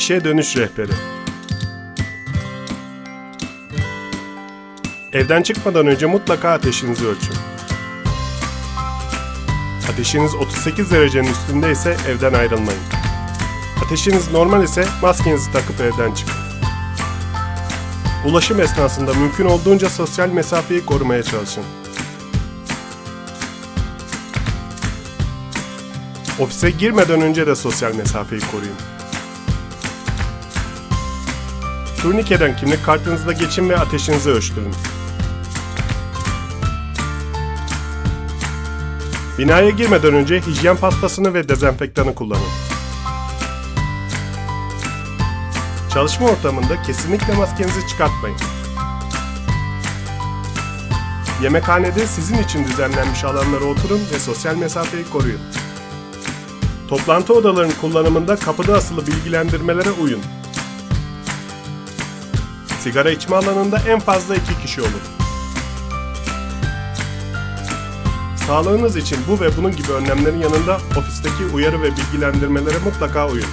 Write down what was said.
İşe dönüş rehberi. Evden çıkmadan önce mutlaka ateşinizi ölçün. Ateşiniz 38 derecenin üstünde ise evden ayrılmayın. Ateşiniz normal ise maskenizi takıp evden çıkın. Ulaşım esnasında mümkün olduğunca sosyal mesafeyi korumaya çalışın. Ofise girmeden önce de sosyal mesafeyi koruyun. Turnikeden kimlik kartınızla geçin ve ateşinizi ölçtürün. Binaya girmeden önce hijyen pastasını ve dezenfektanı kullanın. Çalışma ortamında kesinlikle maskenizi çıkartmayın. Yemekhanede sizin için düzenlenmiş alanlara oturun ve sosyal mesafeyi koruyun. Toplantı odalarının kullanımında kapıda asılı bilgilendirmelere uyun. Sigara içme alanında en fazla iki kişi olur. Sağlığınız için bu ve bunun gibi önlemlerin yanında ofisteki uyarı ve bilgilendirmelere mutlaka uyun.